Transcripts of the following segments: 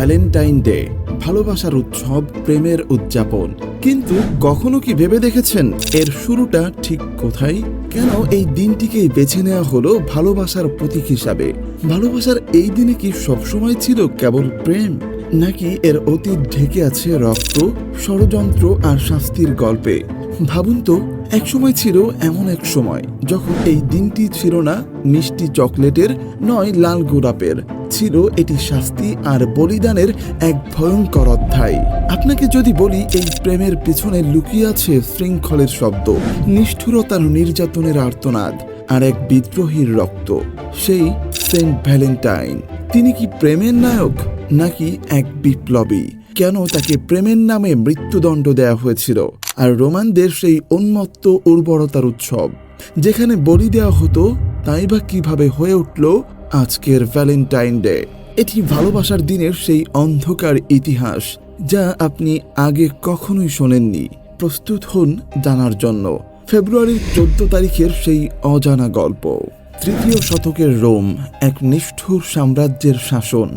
Valentine day ভালোবাসার উৎসব, প্রেমের উদযাপন। কিন্তু কখনো কি ভেবে দেখেছেন এর শুরুটা ঠিক কোথায়? কেন এই দিনটিকেই বেছে নেওয়া হলো ভালোবাসার প্রতীক হিসাবে? ভালোবাসার এই দিনে কি সবসময় ছিল কেবল প্রেম? নাকি এর অতীত ঢেকে আছে রক্ত, ষড়যন্ত্র আর শাস্তির গল্পে? ভাবুন তো, এক সময় ছিল এমন এক সময় যখন এই দিনটি ছিল না মিষ্টি চকলেটের, নয় লাল গোলাপের। ছিল এটি শাস্তি আর বলিদানের এক ভয়ঙ্কর অধ্যায়। আপনাকে যদি বলি, এই প্রেমের পেছনে লুকিয়ে আছে শৃঙ্খলের শব্দ, নিষ্ঠুরতার নির্যাতনের আর্তনাদ আর এক বিদ্রোহীর রক্ত। সেই সেন্ট ভ্যালেন্টাইন। তিনি কি প্রেমের নায়ক নাকি এক বিপ্লবী? কেন তাকে প্রেমের নামে মৃত্যুদণ্ড দেয়া হয়েছিল? আর রোমানদের সেই উন্মত্ত উর্বরতার উৎসব, যেখানে বলি দেওয়া হতো, তাই বা কীভাবে হয়ে উঠল আজকের ভ্যালেন্টাইন ডে এটি ভালোবাসার দিনের সেই অন্ধকার ইতিহাস, যা আপনি আগে কখনোই শোনেননি। প্রস্তুত হন জানার জন্য। ফেব্রুয়ারির চোদ্দ তারিখের সেই অজানা গল্প। তৃতীয় শতকের রোম, এক নিষ্ঠুর সাম্রাজ্যের শাসন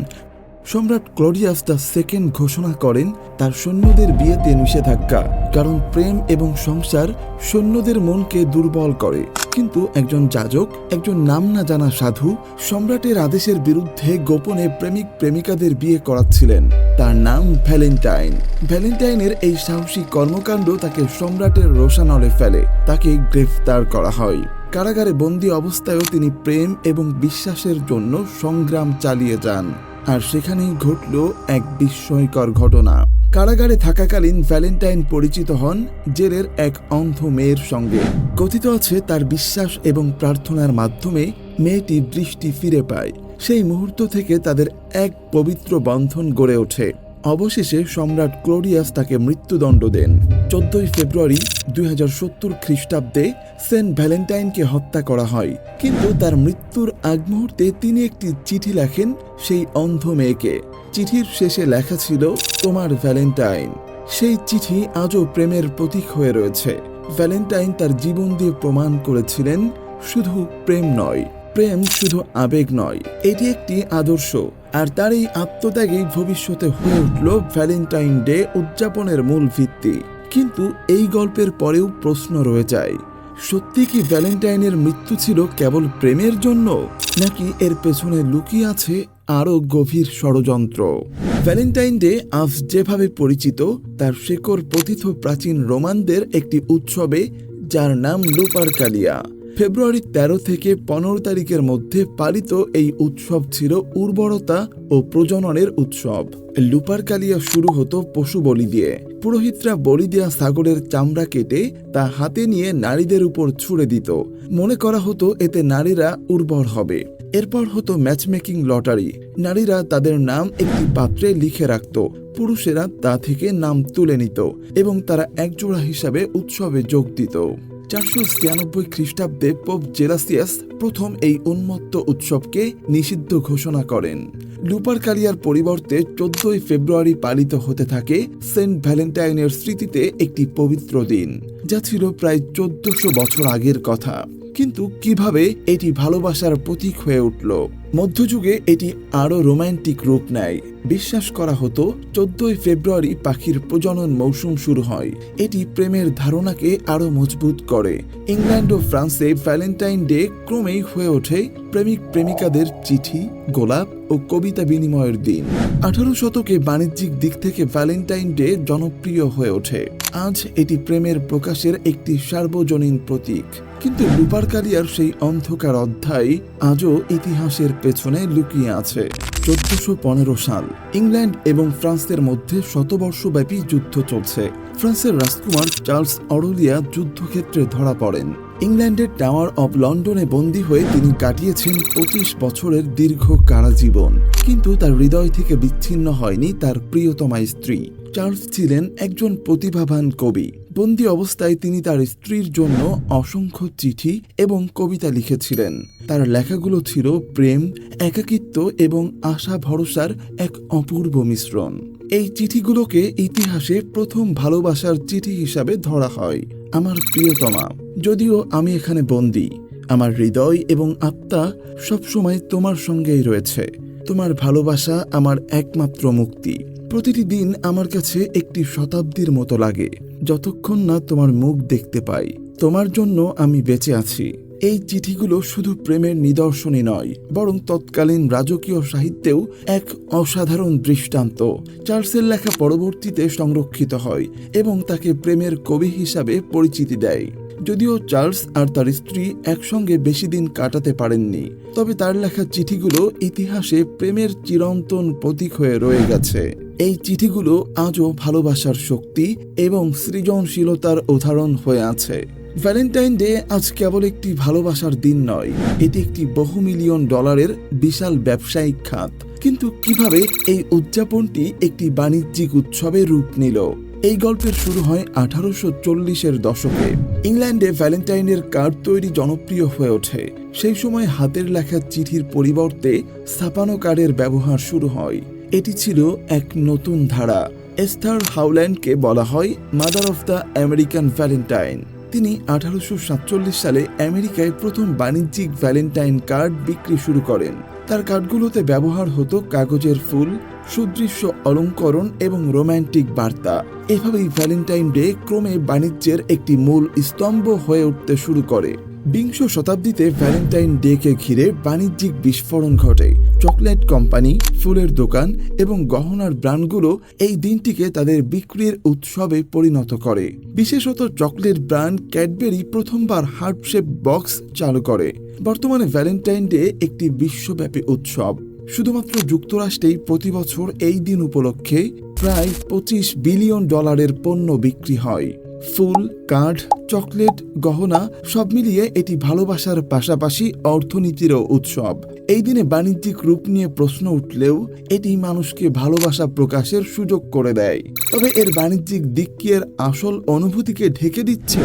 সম্রাট ক্লোডিয়াস দ্য সেকেন্ড ঘোষণা করেন, তার সৈন্যদের বিয়েতে নিষেধাজ্ঞা, কারণ প্রেম এবং সংসার সৈন্যদের মনকে দুর্বল করে। কিন্তু একজন যাজক, একজন নাম না জানা সাধু, সম্রাটের আদেশের বিরুদ্ধে গোপনে প্রেমিক প্রেমিকাদের বিয়ে করাচ্ছিলেন। তার নাম ভ্যালেন্টাইন। ভ্যালেন্টাইনের এই সাহসী কর্মকাণ্ড তাকে সম্রাটের রোশানলে ফেলে। তাকে গ্রেফতার করা হয়। কারাগারে বন্দী অবস্থায়ও তিনি প্রেম এবং বিশ্বাসের জন্য সংগ্রাম চালিয়ে যান। আর সেখানেই ঘটল এক বিস্ময়কর ঘটনা। কারাগারে থাকাকালীন ভ্যালেন্টাইন পরিচিত হন জেলের এক অন্ধ মেয়ের সঙ্গে। কথিত আছে তার বিশ্বাস এবং প্রার্থনার মাধ্যমে মেয়েটি দৃষ্টি ফিরে পায়। সেই মুহূর্ত থেকে তাদের এক পবিত্র বন্ধন গড়ে ওঠে। অবশেষে সম্রাট ক্লোডিয়াস তাকে মৃত্যুদণ্ড দেন। চোদ্দই ফেব্রুয়ারি দুই হাজার সত্তর খ্রিস্টাব্দে সেন্ট ভ্যালেন্টাইনকে হত্যা করা হয়। কিন্তু তার মৃত্যুর আগ মুহূর্তে তিনি একটি চিঠি লেখেন সেই অন্ধ মেয়েকে। চিঠির শেষে লেখা ছিল, তোমার ভ্যালেন্টাইন। সেই চিঠি আজও প্রেমের প্রতীক হয়ে রয়েছে। ভ্যালেন্টাইন তার জীবন দিয়ে প্রমাণ করেছিলেন, শুধু প্রেম নয়। প্রেম শুধু আবেগ নয়, এটি একটি আদর্শ। আর তার এই আত্মত্যাগই ভবিষ্যতে হয়ে উঠল ভ্যালেন্টাইন ডে উদযাপনের মূল ভিত্তি। কিন্তু এই গল্পের পরেও প্রশ্ন রয়ে যায়, সত্যি কি ভ্যালেন্টাইনের মৃত্যু ছিল কেবল প্রেমের জন্য, নাকি এর পেছনে লুকিয়ে আছে আরও গভীর ষড়যন্ত্র? ভ্যালেন্টাইন ডে আজ যেভাবে পরিচিত, তার শেকড় পথিত প্রাচীন রোমানদের একটি উৎসবে, যার নাম লুপার কালিয়া ফেব্রুয়ারি ১৩ থেকে পনেরো তারিখের মধ্যে পালিত এই উৎসব ছিল উর্বরতা ও প্রজননের উৎসব। লুপার কালিয়া শুরু হতো পশু বলি দিয়ে। পুরোহিতরা বলি দেওয়া সাগরের চামড়া কেটে তা হাতে নিয়ে নারীদের উপর ছুড়ে দিত। মনে করা হতো এতে নারীরা উর্বর হবে। এরপর হতো ম্যাচমেকিং লটারি নারীরা তাদের নাম একটি পাত্রে লিখে রাখত। পুরুষেরা তা থেকে নাম তুলে নিত এবং তারা একজোড়া হিসাবে উৎসবে যোগ দিত। চারশো ছিয়ানব্বই খ্রিস্টাব্দে পোপ জেরাসিয়াস প্রথম এই উন্মত্ত উৎসবকে নিষিদ্ধ ঘোষণা করেন। লুপার কালিয়ার পরিবর্তে চোদ্দই ফেব্রুয়ারি পালিত হতে থাকে সেন্ট ভ্যালেন্টাইনের স্মৃতিতে একটি পবিত্র দিন, যা ছিল প্রায় চোদ্দশো বছর আগের কথা। কিন্তু কীভাবে এটি ভালোবাসার প্রতীক হয়ে উঠল? মধ্যযুগে এটি আরও রোমান্টিক রূপ নেয়। বিশ্বাস করা হতো, চোদ্দই ফেব্রুয়ারি পাখির প্রজনন মৌসুম শুরু হয়। এটি প্রেমের ধারণাকে আরও মজবুত করে। ইংল্যান্ড ও ফ্রান্সে ভ্যালেন্টাইন ডে ক্রমেই হয়ে ওঠে প্রেমিক প্রেমিকাদের চিঠি, গোলাপ ও কবিতা বিনিময়ের দিন। আঠারো শতকে বাণিজ্যিক দিক থেকে ভ্যালেন্টাইন ডে জনপ্রিয় হয়ে ওঠে। আজ এটি প্রেমের প্রকাশের একটি সার্বজনীন প্রতীক। কিন্তু লুপারকালিয়ার সেই অন্ধকার অধ্যায় আজও ইতিহাসের পেছনে লুকিয়ে আছে। চোদ্দশো পনেরো সাল, ইংল্যান্ড এবং ফ্রান্সের মধ্যে শতবর্ষব্যাপী যুদ্ধ চলছে। ফ্রান্সের রাজকুমার চার্লস অরোলিয়া যুদ্ধক্ষেত্রে ধরা পড়েন। ইংল্যান্ডের টাওয়ার অব লন্ডনে বন্দী হয়ে তিনি কাটিয়েছেন পঁচিশ বছরের দীর্ঘ কারাজীবন কিন্তু তার হৃদয় থেকে বিচ্ছিন্ন হয়নি তার প্রিয়তমা স্ত্রী। চার্লস ছিলেন একজন প্রতিভাবান কবি। বন্দি অবস্থায় তিনি তার স্ত্রীর জন্য অসংখ্য চিঠি এবং কবিতা লিখেছিলেন। তার লেখাগুলো ছিল প্রেম, একাকিত্ব এবং আশা ভরসার এক অপূর্ব মিশ্রণ। এই চিঠিগুলোকে ইতিহাসে প্রথম ভালোবাসার চিঠি হিসাবে ধরা হয়। আমার প্রিয়তমা, যদিও আমি এখানে বন্দি, আমার হৃদয় এবং আত্মা সবসময় তোমার সঙ্গেই রয়েছে। তোমার ভালোবাসা আমার একমাত্র মুক্তি। প্রতিটি দিন আমার কাছে একটি শতাব্দীর মতো লাগে, যতক্ষণ না তোমার মুখ দেখতে পাই। তোমার জন্য আমি বেঁচে আছি। এই চিঠিগুলো শুধু প্রেমের নিদর্শনই নয়, বরং তৎকালীন রাজকীয় সাহিত্যেও এক অসাধারণ দৃষ্টান্ত চার্লসের লেখা পরবর্তীতে সংরক্ষিত হয় এবং তাকে প্রেমের কবি হিসাবে পরিচিতি দেয়। যদিও চার্লস আর তার স্ত্রী একসঙ্গে বেশি দিন কাটাতে পারেননি, তবে তার লেখা চিঠিগুলো ইতিহাসে প্রেমের চিরন্তন প্রতীক হয়ে রয়ে গেছে। এই চিঠিগুলো আজও ভালোবাসার শক্তি এবং সৃজনশীলতার উদাহরণ হয়ে আছে। ভ্যালেন্টাইন ডে আজ কেবল একটি ভালোবাসার দিন নয়, এটি একটি বহু মিলিয়ন ডলারের বিশাল ব্যবসায়িক খাত। কিন্তু কীভাবে এই উদযাপনটি একটি বাণিজ্যিক উৎসবে রূপ নিল? এই গল্পের শুরু হয় আঠারোশো চল্লিশের দশকে। ইংল্যান্ডে ভ্যালেন্টাইনের কার্ড তৈরি জনপ্রিয় হয়ে ওঠে। সেই সময় হাতের লেখা চিঠির পরিবর্তে স্থাপানো কার্ডের ব্যবহার শুরু হয়। এটি ছিল এক নতুন ধারা। এস্থার হাউল্যান্ডকে বলা হয় mother of the American valentine. তিনি আঠারোশো সাতচল্লিশ সালে আমেরিকায় প্রথম বাণিজ্যিক ভ্যালেন্টাইন কার্ড বিক্রি শুরু করেন। তার কার্ডগুলোতে ব্যবহার হতো কাগজের ফুল, সুদৃশ্য অলঙ্করণ এবং রোম্যান্টিক বার্তা। এভাবেই ভ্যালেন্টাইন ডে ক্রমে বাণিজ্যের একটি মূল স্তম্ভ হয়ে উঠতে শুরু করে। বিংশ শতাব্দীতে ভ্যালেন্টাইন ডেকে ঘিরে বাণিজ্যিক বিস্ফোরণ ঘটে। চকলেট কোম্পানি, ফুলের দোকান এবং গহনার ব্র্যান্ডগুলো এই দিনটিকে তাদের বিক্রির উৎসবে পরিণত করে। বিশেষত চকলেট ব্র্যান্ড ক্যাডবেরি প্রথমবার হার্টশেপ বক্স চালু করে। বর্তমানে ভ্যালেন্টাইন ডে একটি বিশ্বব্যাপী উৎসব। শুধুমাত্র যুক্তরাষ্ট্রেই প্রতি বছর এই দিন উপলক্ষে প্রায় পঁচিশ বিলিয়ন ডলারের পণ্য বিক্রি হয়। ফুল, কাঠ, চকলেট, গহনা সব মিলিয়ে এটি ভালোবাসার পাশাপাশি অর্থনীতিরও উৎসব। এই দিনে বাণিজ্যিক রূপ নিয়ে প্রশ্ন উঠলেও এটি মানুষকে ভালোবাসা প্রকাশের সুযোগ করে দেয়। তবে এর বাণিজ্যিক দিক কি এর আসল অনুভূতিকে ঢেকে দিচ্ছে?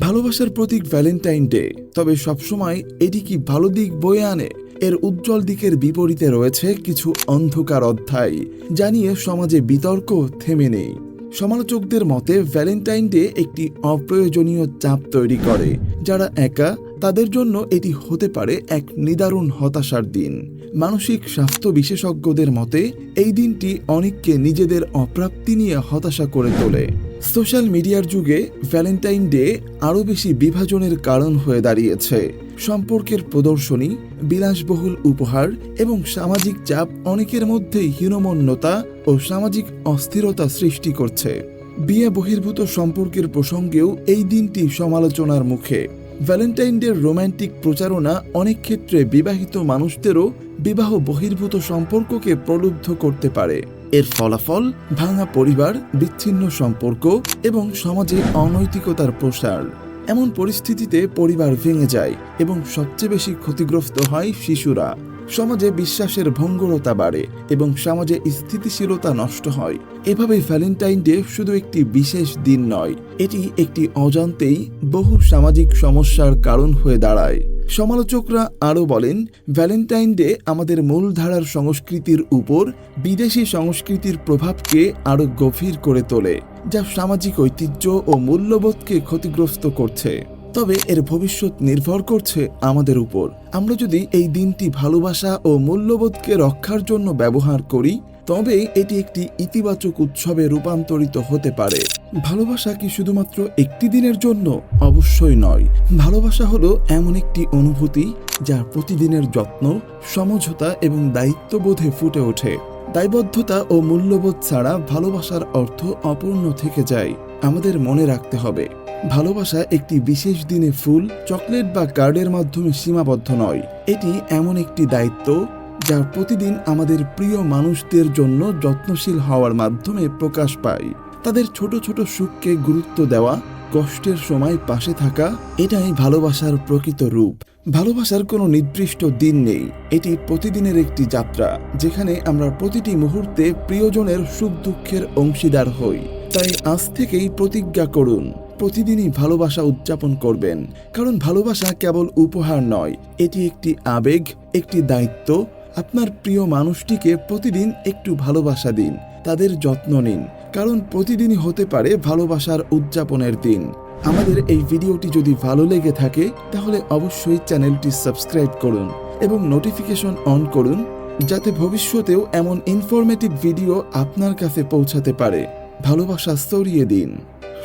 ভালোবাসার প্রতীক ভ্যালেন্টাইন ডে। তবে সবসময় এটি কি ভালো দিক বয়ে আনে? এর উজ্জ্বল দিকের বিপরীতে রয়েছে কিছু অন্ধকার অধ্যায় জানিয়ে সমাজে বিতর্ক থেমে নেই। সমালোচকদের মতে ভ্যালেন্টাইন ডে একটি অপ্রয়োজনীয় চাপ তৈরি করে, যারা একা, তাদের জন্য এটি হতে পারে এক নিদারুণ হতাশার দিন। মানসিক স্বাস্থ্য বিশেষজ্ঞদের মতে, এই দিনটি অনেককে নিজেদের অপ্রাপ্তি নিয়ে হতাশা করে তোলে। সোশ্যাল মিডিয়ার যুগে ভ্যালেন্টাইন ডে আরও বেশি বিভাজনের কারণ হয়ে দাঁড়িয়েছে। সম্পর্কের প্রদর্শনী, বিলাসবহুল উপহার এবং সামাজিক চাপ অনেকের মধ্যেই হীনমন্যতা ও সামাজিক অস্থিরতা সৃষ্টি করছে। বিয়ে বহির্ভূত সম্পর্কের প্রসঙ্গেও এই দিনটি সমালোচনার মুখে। ভ্যালেন্টাইন ডের রোম্যান্টিক প্রচারণা অনেক ক্ষেত্রে বিবাহিত মানুষদেরও বিবাহ বহির্ভূত সম্পর্ককে প্রলুব্ধ করতে পারে। এর ফলাফল, ভাঙা পরিবার, বিচ্ছিন্ন সম্পর্ক এবং সমাজে অনৈতিকতার প্রসার। এমন পরিস্থিতিতে পরিবার ভেঙে যায় এবং সবচেয়ে বেশি ক্ষতিগ্রস্ত হয় শিশুরা। সমাজে বিশ্বাসের ভঙ্গুরতা বাড়ে এবং সমাজে স্থিতিশীলতা নষ্ট হয়। এভাবে ভ্যালেন্টাইন ডে শুধু একটি বিশেষ দিন নয়, এটি একটি অজান্তেই বহু সামাজিক সমস্যার কারণ হয়ে দাঁড়ায়। সমালোচকরা আরও বলেন ভ্যালেন্টাইন ডে আমাদের মূলধারার সংস্কৃতির উপর বিদেশি সংস্কৃতির প্রভাবকে আরও গভীর করে তোলে, যা সামাজিক ঐতিহ্য ও মূল্যবোধকে ক্ষতিগ্রস্ত করছে। তবে এর ভবিষ্যৎ নির্ভর করছে আমাদের উপর। আমরা যদি এই দিনটি ভালোবাসা ও মূল্যবোধকে রক্ষার জন্য ব্যবহার করি, তবে এটি একটি ইতিবাচক উৎসবে রূপান্তরিত হতে পারে। ভালোবাসা কি শুধুমাত্র একটি দিনের জন্য? অবশ্যই নয়। ভালোবাসা হলো এমন একটি অনুভূতি যা প্রতিদিনের যত্ন, সমঝোতা এবং দায়িত্ববোধে ফুটে ওঠে। দায়বদ্ধতা ও মূল্যবোধ ছাড়া ভালোবাসার অর্থ অপূর্ণ থেকে যায়। আমাদের মনে রাখতে হবে। ভালোবাসা একটি বিশেষ দিনে ফুল, চকলেট বা কার্ডের মাধ্যমে সীমাবদ্ধ নয়। এটি এমন একটি দায়িত্ব যা প্রতিদিন আমাদের প্রিয় মানুষদের জন্য যত্নশীল হওয়ার মাধ্যমে প্রকাশ পায়। তাদের ছোট ছোট সুখকে গুরুত্ব দেওয়া, কষ্টের সময় পাশে থাকা, এটাই ভালোবাসার প্রকৃত রূপ। ভালোবাসার কোনো নির্দিষ্ট দিন নেই। এটি প্রতিদিনের একটি যাত্রা, যেখানে আমরা প্রতিটি মুহূর্তে প্রিয়জনের সুখ দুঃখের অংশীদার হই। তাই আজ থেকেই প্রতিজ্ঞা করুন প্রতিদিনই ভালোবাসা উদযাপন করবেন। কারণ ভালোবাসা কেবল উপহার নয়, এটি একটি আবেগ, একটি দায়িত্ব। আপনার প্রিয় মানুষটিকে প্রতিদিন একটু ভালোবাসা দিন, তাদের যত্ন নিন। কারণ প্রতিদিনই হতে পারে ভালোবাসার উদযাপনের দিন। আমাদের এই ভিডিওটি যদি ভালো লেগে থাকে, তাহলে অবশ্যই চ্যানেলটি সাবস্ক্রাইব করুন এবং নোটিফিকেশন অন করুন, যাতে ভবিষ্যতেও এমন ইনফরমেটিভ ভিডিও আপনার কাছে পৌঁছাতে পারে। ভালোবাসা ছড়িয়ে দিন।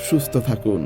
সুস্থ থাকুন।